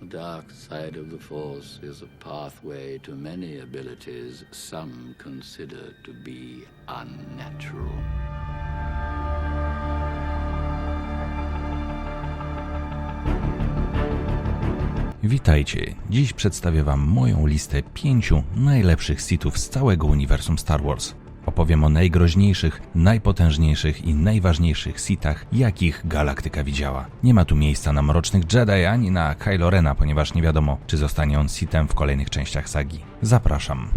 The dark side of the Force is a pathway to many abilities some consider to be unnatural. Witajcie. Dziś przedstawię Wam moją listę pięciu najlepszych Sithów z całego uniwersum Star Wars. Opowiem o najgroźniejszych, najpotężniejszych i najważniejszych Sithach, jakich galaktyka widziała. Nie ma tu miejsca na mrocznych Jedi ani na Kylo Rena, ponieważ nie wiadomo, czy zostanie on Sithem w kolejnych częściach sagi. Zapraszam.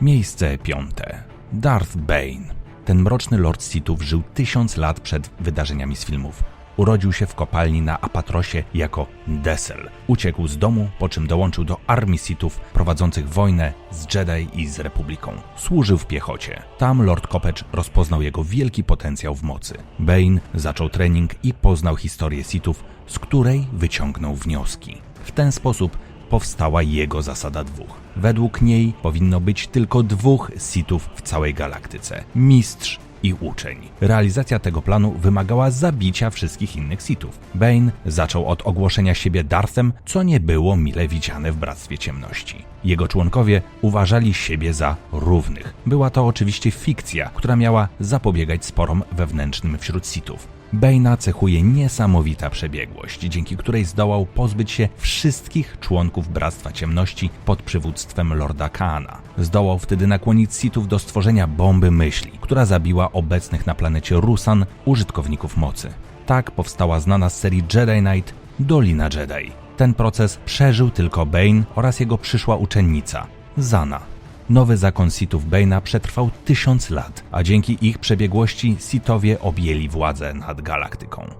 Miejsce piąte. Darth Bane. Ten mroczny Lord Sithów żył tysiąc lat przed wydarzeniami z filmów. Urodził się w kopalni na Apatrosie jako Desel. Uciekł z domu, po czym dołączył do armii Sithów prowadzących wojnę z Jedi i z Republiką. Służył w piechocie. Tam Lord Kopecz rozpoznał jego wielki potencjał w mocy. Bane zaczął trening i poznał historię Sithów, z której wyciągnął wnioski. W ten sposób powstała jego zasada dwóch. Według niej powinno być tylko dwóch Sithów w całej galaktyce: mistrz i uczeń. Realizacja tego planu wymagała zabicia wszystkich innych Sithów. Bane zaczął od ogłoszenia siebie Darthem, co nie było mile widziane w Bractwie Ciemności. Jego członkowie uważali siebie za równych. Była to oczywiście fikcja, która miała zapobiegać sporom wewnętrznym wśród Sithów. Bane'a cechuje niesamowita przebiegłość, dzięki której zdołał pozbyć się wszystkich członków Bractwa Ciemności pod przywództwem Lorda Kaana. Zdołał wtedy nakłonić Sithów do stworzenia bomby myśli, która zabiła obecnych na planecie Rusan użytkowników mocy. Tak powstała znana z serii Jedi Knight Dolina Jedi. Ten proces przeżył tylko Bane oraz jego przyszła uczennica, Zana. Nowy zakon Sithów Bane'a przetrwał tysiąc lat, a dzięki ich przebiegłości Sithowie objęli władzę nad galaktyką.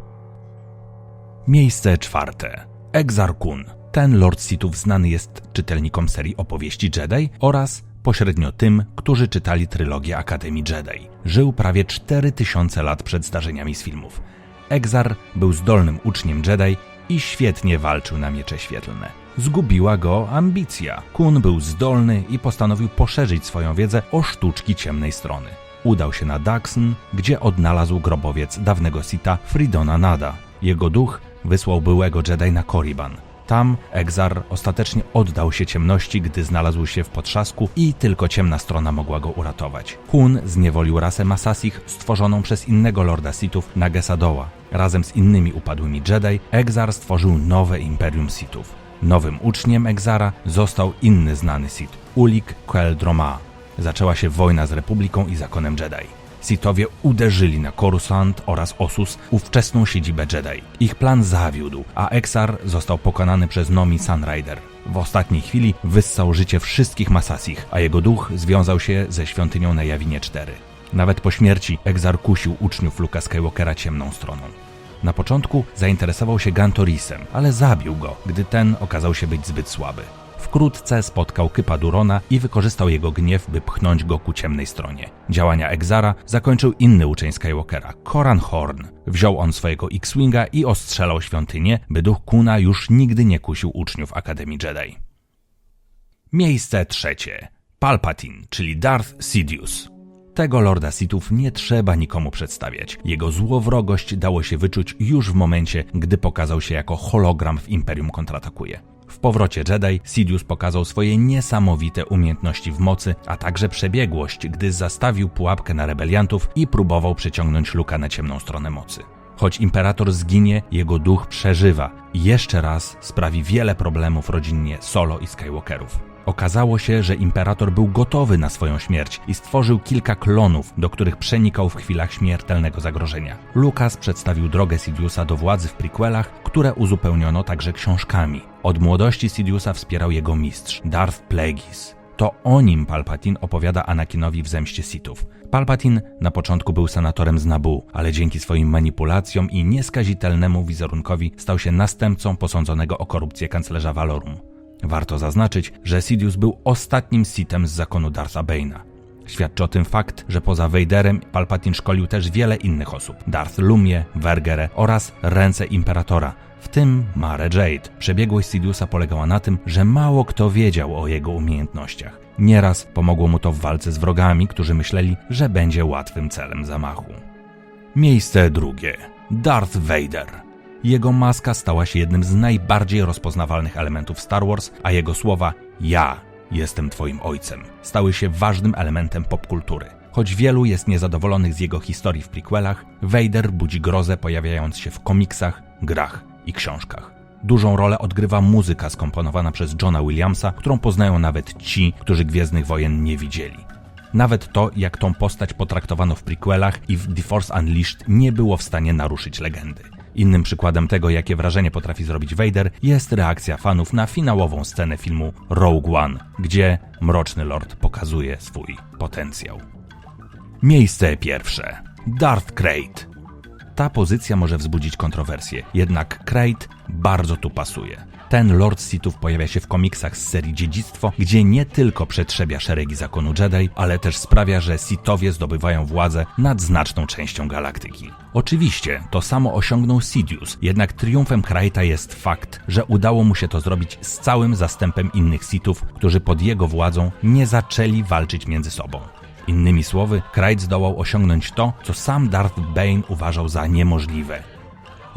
Miejsce czwarte. Exar Kun. Ten Lord Sithów znany jest czytelnikom serii opowieści Jedi oraz pośrednio tym, którzy czytali trylogię Akademii Jedi. Żył prawie 4000 lat przed zdarzeniami z filmów. Exar był zdolnym uczniem Jedi i świetnie walczył na miecze świetlne. Zgubiła go ambicja. Kun był zdolny i postanowił poszerzyć swoją wiedzę o sztuczki ciemnej strony. Udał się na Daxon, gdzie odnalazł grobowiec dawnego Sita Fridona Nada. Jego duch wysłał byłego Jedi na Korriban. Tam Exar ostatecznie oddał się ciemności, gdy znalazł się w potrzasku i tylko ciemna strona mogła go uratować. Kun zniewolił rasę Masasich stworzoną przez innego Lorda Sithów Nagesadoła. Razem z innymi upadłymi Jedi Exar stworzył nowe Imperium Sithów. Nowym uczniem Exara został inny znany Sith, Ulik Queldroma. Zaczęła się wojna z Republiką i Zakonem Jedi. Sithowie uderzyli na Coruscant oraz Osus, ówczesną siedzibę Jedi. Ich plan zawiódł, a Exar został pokonany przez Nomi Sunrider. W ostatniej chwili wyssał życie wszystkich Masasich, a jego duch związał się ze świątynią na Jawinie 4. Nawet po śmierci Exar kusił uczniów Luka Skywalkera ciemną stroną. Na początku zainteresował się Gantorisem, ale zabił go, gdy ten okazał się być zbyt słaby. Wkrótce spotkał Kypa Durona i wykorzystał jego gniew, by pchnąć go ku ciemnej stronie. Działania Exara zakończył inny uczeń Skywalkera, Koran Horn. Wziął on swojego X-Winga i ostrzelał świątynię, by duch Kuna już nigdy nie kusił uczniów Akademii Jedi. Miejsce trzecie. Palpatine, czyli Darth Sidious. Tego Lorda Sithów nie trzeba nikomu przedstawiać. Jego złowrogość dało się wyczuć już w momencie, gdy pokazał się jako hologram w Imperium kontratakuje. W powrocie Jedi Sidious pokazał swoje niesamowite umiejętności w mocy, a także przebiegłość, gdy zastawił pułapkę na rebeliantów i próbował przyciągnąć Luka na ciemną stronę mocy. Choć imperator zginie, jego duch przeżywa i jeszcze raz sprawi wiele problemów rodzinnie Solo i Skywalkerów. Okazało się, że imperator był gotowy na swoją śmierć i stworzył kilka klonów, do których przenikał w chwilach śmiertelnego zagrożenia. Lucas przedstawił drogę Sidiousa do władzy w prequelach, które uzupełniono także książkami. Od młodości Sidiousa wspierał jego mistrz, Darth Plagueis. To o nim Palpatine opowiada Anakinowi w zemście Sithów. Palpatine na początku był senatorem z Nabu, ale dzięki swoim manipulacjom i nieskazitelnemu wizerunkowi stał się następcą posądzonego o korupcję kanclerza Valorum. Warto zaznaczyć, że Sidious był ostatnim Sithem z zakonu Dartha Bane'a. Świadczy o tym fakt, że poza Vaderem Palpatine szkolił też wiele innych osób. Darth Lumie, Vergere oraz ręce Imperatora, w tym Mare Jade. Przebiegłość Sidiousa polegała na tym, że mało kto wiedział o jego umiejętnościach. Nieraz pomogło mu to w walce z wrogami, którzy myśleli, że będzie łatwym celem zamachu. Miejsce drugie. Darth Vader. Jego maska stała się jednym z najbardziej rozpoznawalnych elementów Star Wars, a jego słowa ja jestem twoim ojcem stały się ważnym elementem popkultury. Choć wielu jest niezadowolonych z jego historii w prequelach, Vader budzi grozę pojawiając się w komiksach, grach i książkach. Dużą rolę odgrywa muzyka skomponowana przez Johna Williamsa, którą poznają nawet ci, którzy Gwiezdnych Wojen nie widzieli. Nawet to, jak tą postać potraktowano w prequelach i w The Force Unleashed nie było w stanie naruszyć legendy. Innym przykładem tego, jakie wrażenie potrafi zrobić Vader, jest reakcja fanów na finałową scenę filmu Rogue One, gdzie Mroczny Lord pokazuje swój potencjał. Miejsce pierwsze. Darth Krayt. Ta pozycja może wzbudzić kontrowersje, jednak Krayt bardzo tu pasuje. Ten Lord Sithów pojawia się w komiksach z serii Dziedzictwo, gdzie nie tylko przetrzebia szeregi zakonu Jedi, ale też sprawia, że Sithowie zdobywają władzę nad znaczną częścią galaktyki. Oczywiście, to samo osiągnął Sidious, jednak triumfem Krayta jest fakt, że udało mu się to zrobić z całym zastępem innych Sithów, którzy pod jego władzą nie zaczęli walczyć między sobą. Innymi słowy, Krayt zdołał osiągnąć to, co sam Darth Bane uważał za niemożliwe.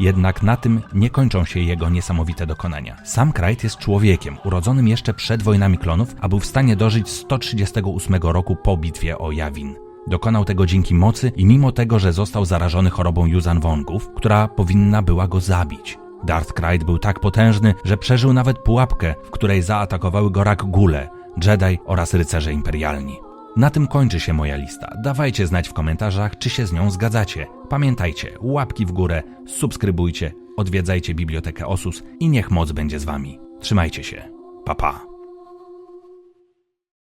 Jednak na tym nie kończą się jego niesamowite dokonania. Sam Krayt jest człowiekiem, urodzonym jeszcze przed wojnami klonów, a był w stanie dożyć 138 roku po bitwie o Yavin. Dokonał tego dzięki mocy i mimo tego, że został zarażony chorobą Yuzan Wongów, która powinna była go zabić. Darth Krayt był tak potężny, że przeżył nawet pułapkę, w której zaatakowały go rak Gule, Jedi oraz rycerze imperialni. Na tym kończy się moja lista. Dawajcie znać w komentarzach, czy się z nią zgadzacie. Pamiętajcie, łapki w górę, subskrybujcie, odwiedzajcie Bibliotekę Osus i niech moc będzie z wami. Trzymajcie się. Pa pa.